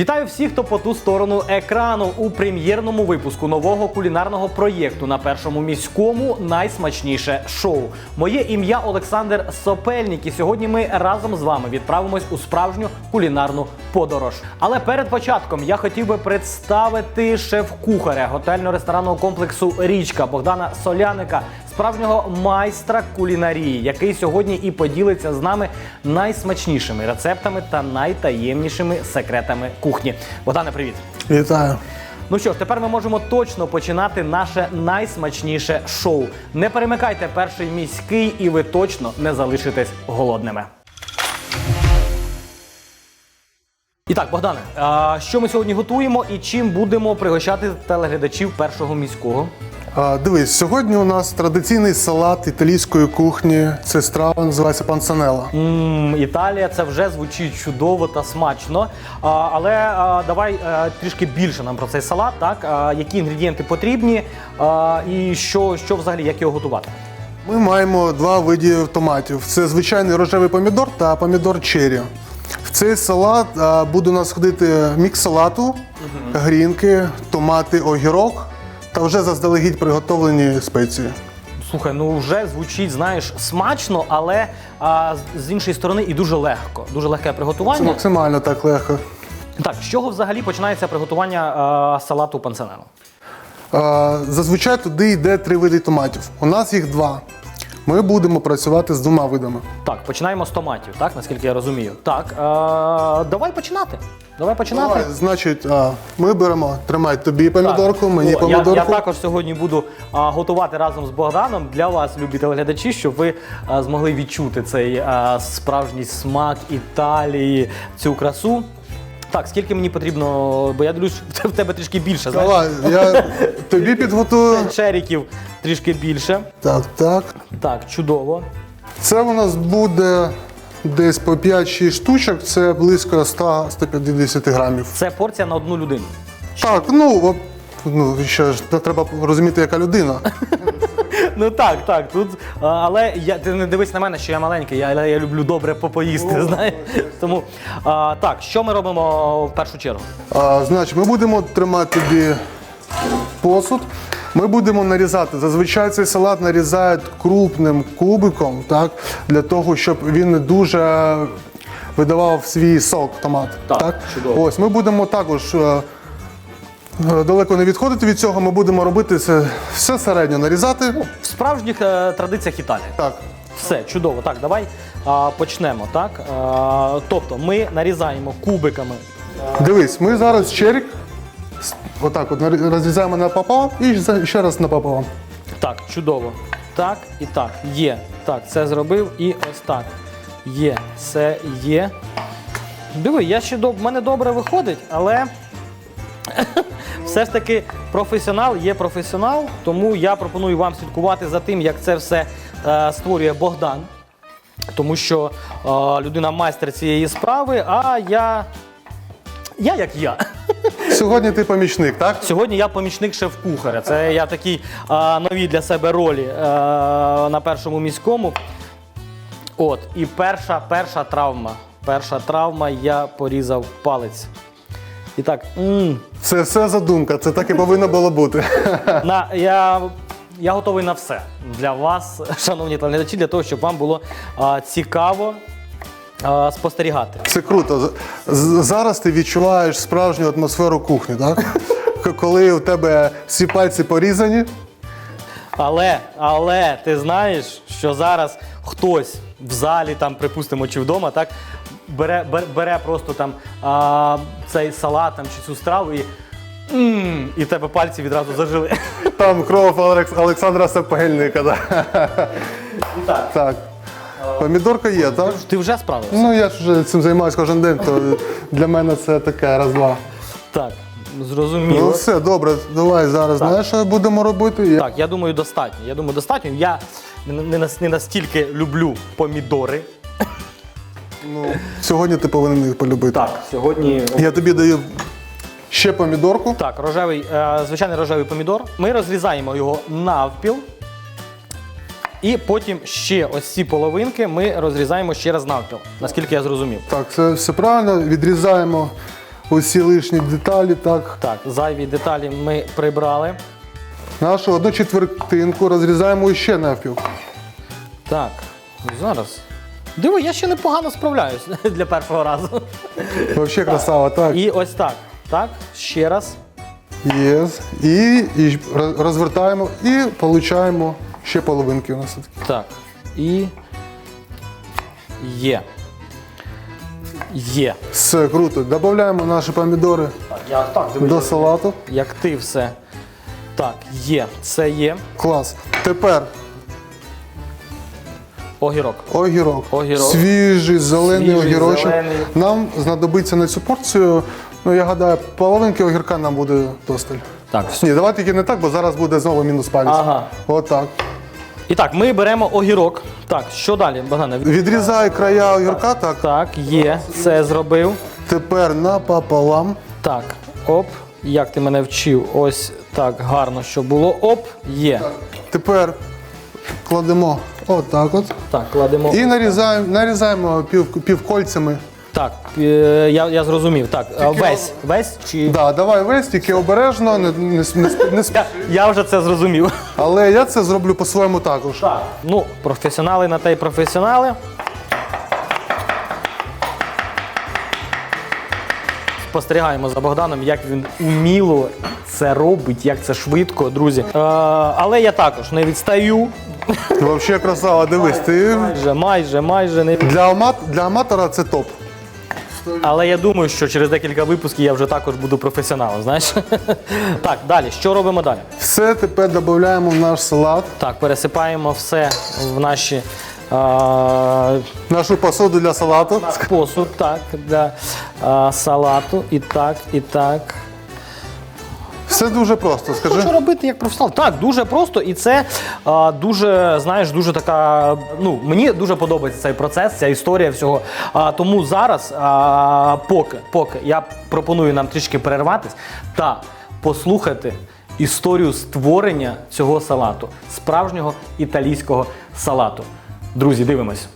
Вітаю всіх, хто по ту сторону екрану у прем'єрному випуску нового кулінарного проєкту на першому міському найсмачніше шоу. Моє ім'я Олександр Сопельник, і сьогодні ми разом з вами відправимось у справжню кулінарну подорож. Але перед початком я хотів би представити шеф-кухаря готельно-ресторанного комплексу Річка Богдана Соляника, справжнього майстра кулінарії, який сьогодні і поділиться з нами найсмачнішими рецептами та найтаємнішими секретами кухні. Богдане, привіт! Вітаю. Ну що ж, тепер ми можемо точно починати наше найсмачніше шоу. Не перемикайте перший міський, і ви точно не залишитесь голодними. І так, Богдане, а що ми сьогодні готуємо і чим будемо пригощати телеглядачів першого міського? Дивись, сьогодні у нас традиційний салат італійської кухні. Це страва називається пансанела. М, Італія це вже звучить чудово та смачно. А, але а, давай а, трішки більше нам про цей салат. Так, а, які інгредієнти потрібні, а, і що, що взагалі, як його готувати? Ми маємо два види томатів: це звичайний рожевий помідор та помідор черрі. В цей салат а, буде у нас ходити мікс салату, грінки, томати, огірок та вже заздалегідь приготовлені спеції. Слухай, ну вже звучить, знаєш, смачно, але а, з- іншої сторони і дуже легко. Дуже легке Це приготування. максимально так легко. Так, з чого взагалі починається приготування а, салату панценело? А, Зазвичай туди йде три види томатів. У нас їх два. Ми будемо працювати з двома видами. Так, починаємо з томатів, так, наскільки я розумію. Так, а, давай починати. Давай починати. Давай, значить, а, ми беремо, тримай тобі помідорку, мені О, я, помідорку. я також сьогодні буду а, готувати разом з Богданом для вас, любі телеглядачі, щоб ви а, змогли відчути цей а, справжній смак Італії, цю красу. Так, скільки мені потрібно, бо я дивлюсь, в тебе трішки більше. Знаєш, Давай, я тобі підготую. черіків трішки більше. Так, так. Так, чудово. Це у нас буде десь по 5-6 штучок, це близько 100-150 грамів. Це порція на одну людину. Так, ну, от, ну ще ж треба розуміти, яка людина. Ну так, так. Тут, а, але я, ти не дивись на мене, що я маленький, я, але я люблю добре попоїсти. знаєш. Тому а, так, що ми робимо в першу чергу? А, значить, ми будемо тримати тобі посуд. Ми будемо нарізати. Зазвичай цей салат нарізають крупним кубиком, так, для того, щоб він не дуже видавав свій сок томат. Так, чудово. Ось ми будемо також. е, е, Далеко не відходити від цього, ми будемо робити це все середньо нарізати. В справжніх е, традиціях Італії. Так, Все, чудово. Так, давай а, почнемо. Так? А, тобто ми нарізаємо кубиками. дивись, ми зараз черік отак от розрізаємо напополам і ще раз напополам. Так, чудово. Так і так. Є. Так, це зробив і ось так. Є. Це є. Диви, я ще доб... мене добре виходить, але все ж таки професіонал є професіонал, тому я пропоную вам слідкувати за тим, як це все е, створює Богдан. Тому що е, людина майстер цієї справи, а я. Я як я. Сьогодні ти помічник, так? Сьогодні я помічник шеф-кухаря. Це я такий а, нові для себе ролі а, на першому міському. От, і перша, перша травма. Перша травма, я порізав палець. І так, м, Це все задумка, це так і повинно було бути. на, я, я готовий на все для вас, шановні телеглядачі, для того, щоб вам було а, цікаво спостерігати. Це круто. Зараз ти відчуваєш справжню атмосферу кухні, так? Коли у тебе всі пальці порізані, Але, але ти знаєш, що зараз хтось в залі, там, припустимо, чи вдома, так, бере, бере, бере просто там а, цей салат там, чи цю страву і. м, І в тебе пальці відразу зажили. там кров Олекс- Олександра Сапельника. Да? Так. Так. Помідорка є, так? Ти вже справився? Ну я ж вже цим займаюся кожен день, то для мене це таке раз-два. Так, Ну все, добре, давай зараз. Знаєш, що будемо робити? Я- Так, я думаю, достатньо. Я думаю, достатньо. Я не, не, нас- не настільки люблю помідори. Ну, сьогодні ти повинен їх полюбити. Так, сьогодні Я тобі даю ще помідорку. Так, рожевий, е, звичайний рожевий помідор. Ми розрізаємо його навпіл. І потім ще ось ці половинки ми розрізаємо ще раз навпіл, наскільки я зрозумів. Так, це все правильно. Відрізаємо усі лишні деталі. Так. Так, зайві деталі ми прибрали. Нашу одну четвертинку розрізаємо ще навпіл. Так, зараз. Диви, я ще непогано справляюсь для першого разу. Взагалі красава, так. І ось так. Так, ще раз. Єс. І, і роз- розвертаємо і получаємо ще половинки у нас тут. Так. І. Є. Є. Все круто. Додаємо наші помідори Я так до салату. Як ти все. Так, є. Це є. Клас. Тепер Огірок. огірок. Огірок. Свіжий, зелений Свіжий, огірочок. зелений. Нам знадобиться на цю порцію. Ну, я гадаю, половинки огірка нам буде досталь. Так, все. Ні, давай тільки не так, бо зараз буде знову мінус палець. Ага. Отак. І так, ми беремо огірок. Так, що далі, Богдане? Відрізай края огірка, так. Так, є. Це зробив. Тепер напополам. Так, оп. Як ти мене вчив? Ось так гарно, що було. Оп, є. Тепер кладемо отак от. Так, кладемо. І нарізаємо, нарізаємо пів, півкольцями. Так, е, я, я зрозумів. Так, а весь. Весь чи. Да, давай весь, тільки обережно, не, не, не, не, сп- Я, я вже це зрозумів. але я це зроблю по-своєму також. Так. Ну, професіонали на те й професіонали. Спостерігаємо за Богданом, як він уміло це робить, як це швидко, друзі. Е, але я також не відстаю. Взагалі красава, дивись, ти Майже, майже, майже не від... для, амат, для аматора це топ. Але я думаю, що через декілька випусків я вже також буду професіоналом. Знаєш? Так, далі. Що робимо далі? Все тепер додаємо в наш салат, Так, пересипаємо все в наші А, нашу посуду для салату. посуд, так, для а, салату. І так, і так. Все дуже просто, Що скажи. робити як професіонал? Так, дуже просто, і це а, дуже, знаєш, дуже така. Ну, мені дуже подобається цей процес, ця історія всього. А, тому зараз, а, поки, поки я пропоную нам трішки перерватись та послухати історію створення цього салату, справжнього італійського салату. Друзі, дивимось.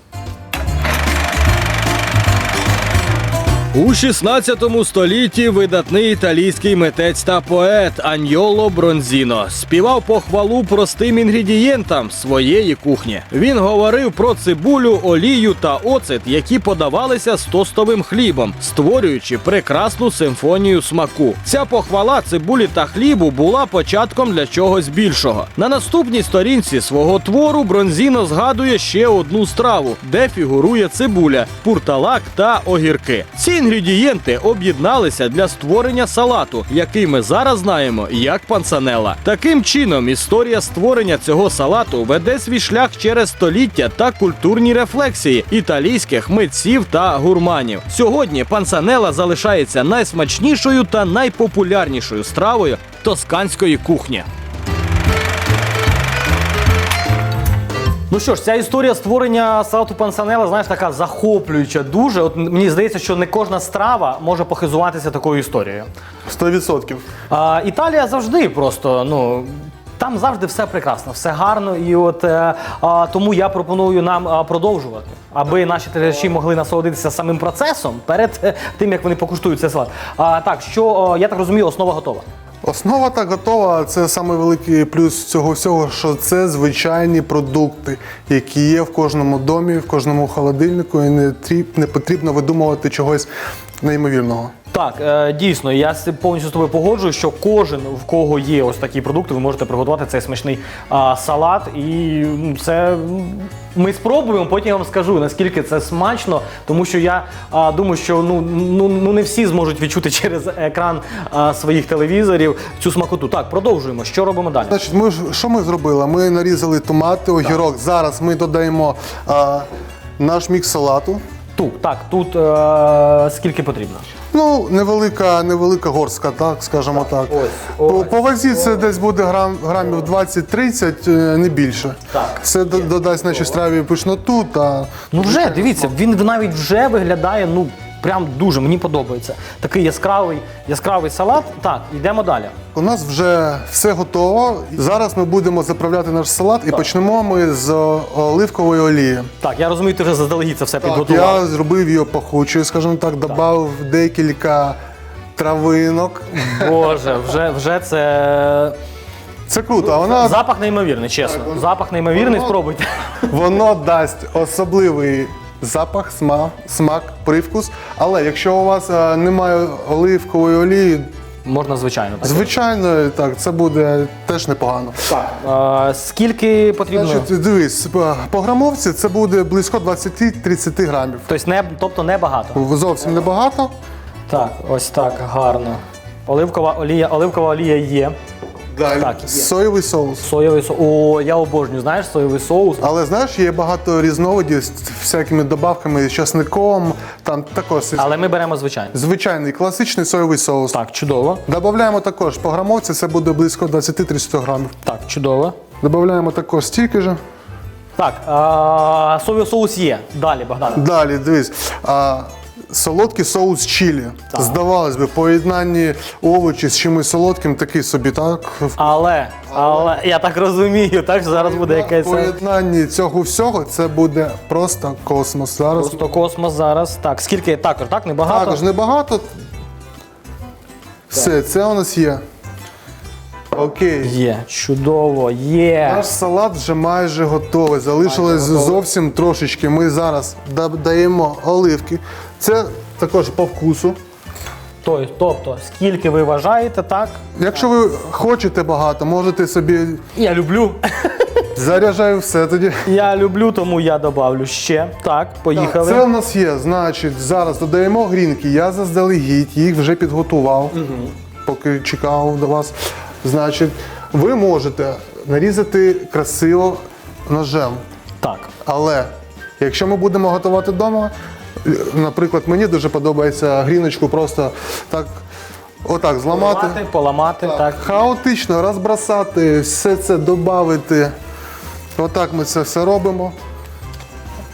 У 16 столітті видатний італійський митець та поет Аньоло Бронзіно співав похвалу простим інгредієнтам своєї кухні. Він говорив про цибулю, олію та оцет, які подавалися з тостовим хлібом, створюючи прекрасну симфонію смаку. Ця похвала цибулі та хлібу була початком для чогось більшого. На наступній сторінці свого твору Бронзіно згадує ще одну страву, де фігурує цибуля, пурталак та огірки. Ці інгредієнти об'єдналися для створення салату, який ми зараз знаємо як пансанела. Таким чином, історія створення цього салату веде свій шлях через століття та культурні рефлексії італійських митців та гурманів. Сьогодні пансанела залишається найсмачнішою та найпопулярнішою стравою тосканської кухні. Ну що ж, ця історія створення салату пансанела, знаєш, така захоплююча дуже. От мені здається, що не кожна страва може похизуватися такою історією. 100%. А, Італія завжди просто, ну. Там завжди все прекрасно, все гарно, і от е, а, тому я пропоную нам а, продовжувати, аби наші глядачі могли насолодитися самим процесом перед е, тим, як вони покуштують цей салат. А, так, що е, я так розумію, основа готова. Основа так готова. Це самий великий плюс цього всього, що це звичайні продукти, які є в кожному домі, в кожному холодильнику, і не потрібно видумувати чогось неймовірного. Так, е, дійсно, я повністю з тобою погоджую, що кожен, в кого є ось такі продукти, ви можете приготувати цей смачний а, салат. І це ми спробуємо, потім я вам скажу, наскільки це смачно, тому що я а, думаю, що ну, ну, ну не всі зможуть відчути через екран а, своїх телевізорів цю смакоту. Так, продовжуємо. Що робимо далі? Значить, ми що ми зробили? Ми нарізали томати, огірок. Зараз ми додаємо а, наш мікс салату. Тут, так, тут е, скільки потрібно? Ну, невелика, невелика горстка, так, скажімо так. ось, По, ось, по вазі це десь буде грам, грамів 20-30, е, не більше. Так. Це до- додасть нашій страві пишноту та Ну вже дивіться, він навіть вже виглядає, ну прям дуже мені подобається. Такий яскравий, яскравий салат. Так, йдемо далі. У нас вже все готово. Зараз ми будемо заправляти наш салат і почнемо ми з оливкової олії. Так, я розумію, ти вже заздалегідь це все Так, підготував. я зробив її пахучою, скажімо так, додав декілька травинок. Боже, вже, вже це. Це круто, а вона Запах неймовірний, чесно. Запах неймовірний, спробуйте. Воно дасть особливий запах, смак, смак, привкус. Але якщо у вас е, немає оливкової олії, Можна звичайно. Так. звичайно, так, це буде теж непогано. А, скільки потрібно? Значить, дивись, по- по грамовці це буде близько 20-30 грамів. Тобто, не, тобто небагато. Зовсім небагато. Так, ось так, гарно. Оливкова олія, оливкова олія є. Далі. Так, є. Соєвий соус. Соєвий соус. О, я обожнюю, знаєш, соєвий соус. Але знаєш, є багато різновидів з всякими добавками, з часником, там також Але ми беремо звичайно. звичайний класичний соєвий соус. Так, чудово. Додаємо також по грамовці, це буде близько 20-30 грамів. Так, чудово. Додаємо також стільки ж. Так, а, соєвий соус є. Далі, Богдан. Далі, дивись. А, солодкий соус чилі. Здавалось би, поєднанні овочі з чимось солодким, такий собі, так? Але, але я так розумію, так що зараз буде якесь. е, поєднанні цього всього це буде просто космос. Зараз Просто космос зараз. Так, скільки також, так? Небагато. також небагато. Все, це у нас є. Окей. Є, чудово, є. Наш салат вже майже готовий. Залишилось зовсім трошечки. Ми зараз додаємо оливки. Це також по вкусу. Тобто, тобто, скільки ви вважаєте, так? Якщо ви хочете багато, можете собі Я люблю. заряджаю все тоді. Я люблю, тому я добавлю ще. Так, поїхали. Це у нас є. Значить, зараз додаємо грінки. Я заздалегідь їх вже підготував, поки чекав до вас. Значить, ви можете нарізати красиво ножем. Так. Але якщо ми будемо готувати вдома, наприклад, мені дуже подобається гріночку просто так, отак зламати. Поламати, поламати, так. Хаотично розбросати, все це додати. Отак ми це все робимо.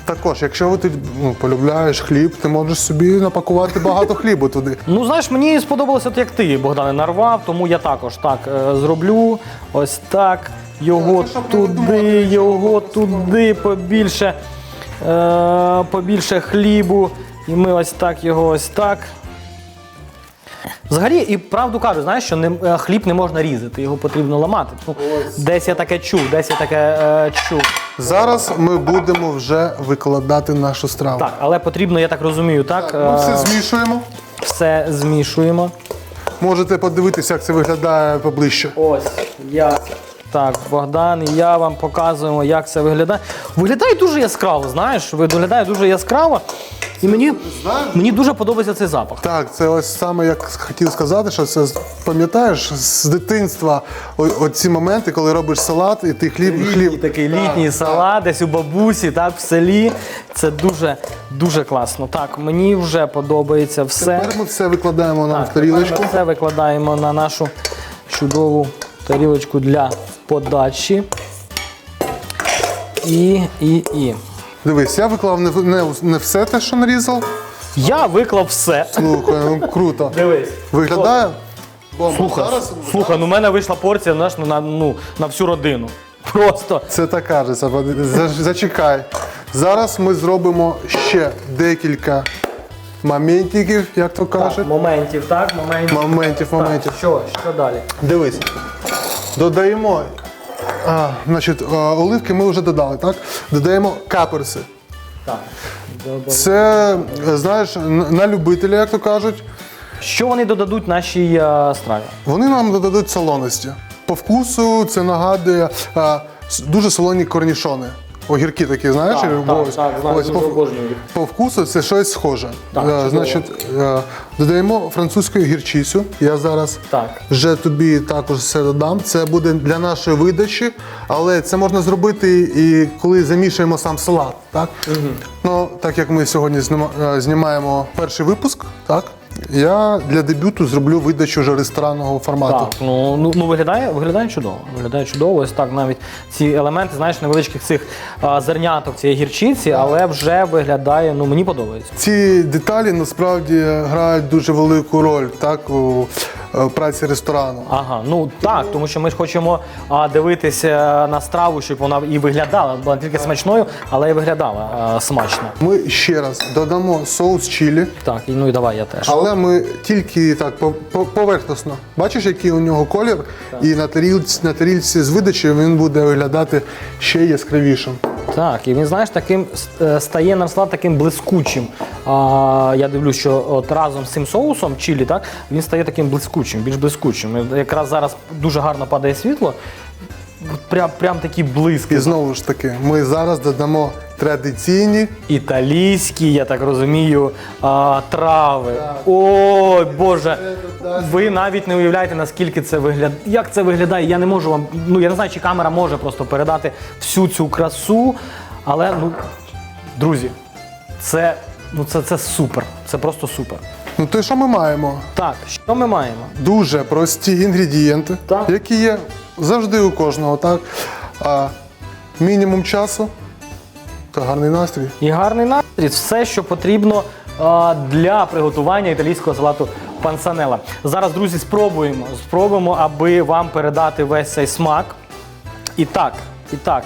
Також, якщо ти ну, полюбляєш хліб, ти можеш собі напакувати багато хлібу туди. Ну, знаєш, мені сподобалося, як ти, Богдане, нарвав, тому я також так е, зроблю. Ось так. Його Так, туди, його туди, побільше, побільше хлібу. І ми ось так його ось так. Взагалі, і правду кажу, знаєш, що не, е, хліб не можна різати, його потрібно ламати. Ну, десь я таке чув, десь я таке е, чув. Зараз ми будемо вже викладати нашу страву. Так, але потрібно, я так розумію, так? Ми все е, змішуємо. все змішуємо. Можете подивитися, як це виглядає поближче. Ось я. Так, Богдан і я вам показуємо, як це виглядає. Виглядає дуже яскраво, знаєш, виглядає дуже яскраво. І мені, мені дуже подобається цей запах. Так, це ось саме як хотів сказати, що це пам'ятаєш з дитинства о- оці моменти, коли робиш салат і ти хліб, Літній хліб. такий літній салат, десь у бабусі, так, в селі. Це дуже, дуже класно. Так, мені вже подобається все. Тепер ми все викладаємо Так, в тарілочку. ми Все викладаємо на нашу чудову тарілочку для подачі. І, і, і. Дивись, я виклав не, не, не все те, що нарізав. Я виклав все. Слухай, ну круто. Дивись. Виглядає? Бомба. Слухай, Зараз слухай, ну в мене вийшла порція знаєш, ну, на, ну, на всю родину. Просто. це так кажеться. За- Зачекай. Зараз ми зробимо ще декілька моментиків, як то кажуть. моментів, так? Моментів. Моментів, моментів. Що, що далі? Дивись. Додаємо. А, значить, оливки ми вже додали, так? Додаємо каперси. Так. Це, е, знаєш, на любителя, як то кажуть, Що вони додадуть нашій а, страві? вони нам додадуть солоності. По вкусу це нагадує а, дуже солоні корнішони. Огірки такі, знаєш? Так, так, Ось- так, знаю, ось дуже по, обожнюю їх. по вкусу це щось схоже. Так, Е, чудово. значить, е, додаємо французьку гірчицю. Я зараз Так. вже тобі також все додам. Це буде для нашої видачі, але це можна зробити і коли замішуємо сам салат. Так? Ну, так як ми сьогодні знима- е, знімаємо перший випуск, так? Я для дебюту зроблю видачу вже ресторанного формату. Так, ну, ну, ну виглядає, виглядає чудово. Виглядає чудово. Ось так навіть ці елементи, знаєш, невеличких цих а, зерняток цієї гірчиці, але вже виглядає, ну мені подобається. Ці деталі насправді грають дуже велику роль так, у е, праці ресторану. Ага, ну так, тому що ми ж хочемо а, дивитися на страву, щоб вона і виглядала, була не тільки смачною, але й виглядала а, смачно. Ми ще раз додамо соус чилі, Так, і ну і давай я теж. але ми тільки так по- по- поверхносно. Бачиш, який у нього колір, і на тарілці, на тарілці з видачі він буде виглядати ще яскравішим. Так, і він, знаєш, таким е, стає на салат таким блискучим. А, я дивлюсь, що от разом з цим соусом чилі, так, він стає таким блискучим, більш блискучим. Якраз зараз дуже гарно падає світло. Прям, прям такі блиски. І знову ж таки, ми зараз додамо традиційні Італійські, я так розумію, а, трави. Ой, Боже. Ви навіть не уявляєте, наскільки це виглядає. Як це виглядає? Я не можу вам. Ну я не знаю, чи камера може просто передати всю цю красу. Але ну, друзі, це, ну, це, це супер. Це просто супер. Ну то що ми маємо? Так, що ми маємо? Дуже прості інгредієнти, Так. які є завжди у кожного, так? А, мінімум часу та гарний настрій. І гарний настрій. Все, що потрібно а, для приготування італійського салату пансанела. Зараз, друзі, спробуємо. Спробуємо, аби вам передати весь цей смак. І так, і так,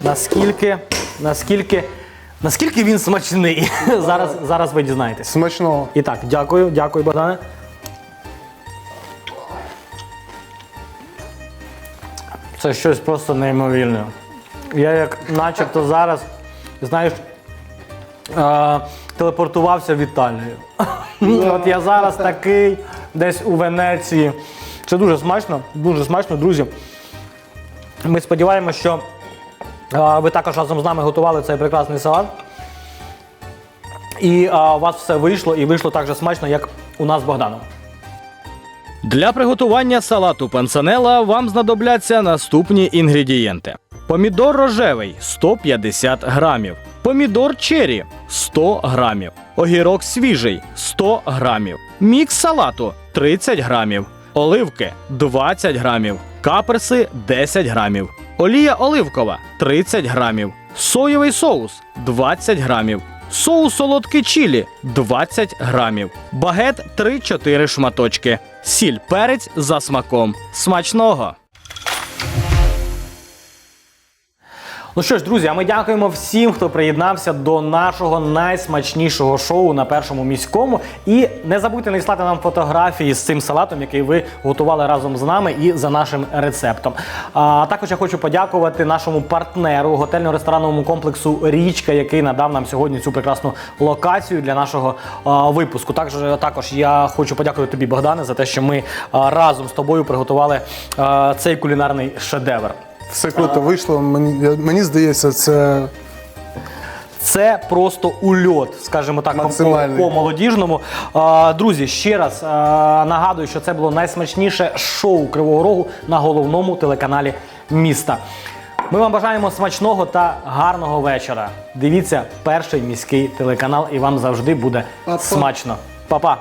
наскільки, наскільки, наскільки він смачний. зараз, зараз ви дізнаєтесь. Смачного. І так, дякую, дякую, Богдане. Це щось просто неймовірне. Я як начебто зараз, знаєш, е, телепортувався в Італію. От я зараз такий десь у Венеції. Це дуже смачно, дуже смачно, друзі. Ми сподіваємося, що е, ви також разом з нами готували цей прекрасний салат. І а, у вас все вийшло, і вийшло так же смачно, як у нас з Богданом. Для приготування салату пансанела вам знадобляться наступні інгредієнти: помідор рожевий 150 грамів, помідор чері 100 грамів, огірок свіжий 100 грамів, мікс салату 30 грамів, оливки 20 грамів, каперси 10 грамів, олія оливкова 30 грамів, соєвий соус 20 грамів. Соус солодкий чілі 20 грамів, багет 3-4 шматочки, сіль перець за смаком. Смачного! Ну що ж, друзі, а ми дякуємо всім, хто приєднався до нашого найсмачнішого шоу на першому міському. І не забудьте надіслати нам фотографії з цим салатом, який ви готували разом з нами і за нашим рецептом. А також я хочу подякувати нашому партнеру готельно-ресторанному комплексу Річка, який надав нам сьогодні цю прекрасну локацію для нашого а, випуску. Також також я хочу подякувати тобі, Богдане, за те, що ми а, разом з тобою приготували а, цей кулінарний шедевр. Все круто вийшло. Мені, я- мені здається, це Це просто ульот, скажімо так, по- Максимальний. по молодіжному. А, друзі, ще раз а, нагадую, що це було найсмачніше шоу Кривого Рогу на головному телеканалі міста. Ми вам бажаємо смачного та гарного вечора. Дивіться перший міський телеканал, і вам завжди буде Па-па. смачно. Па-па!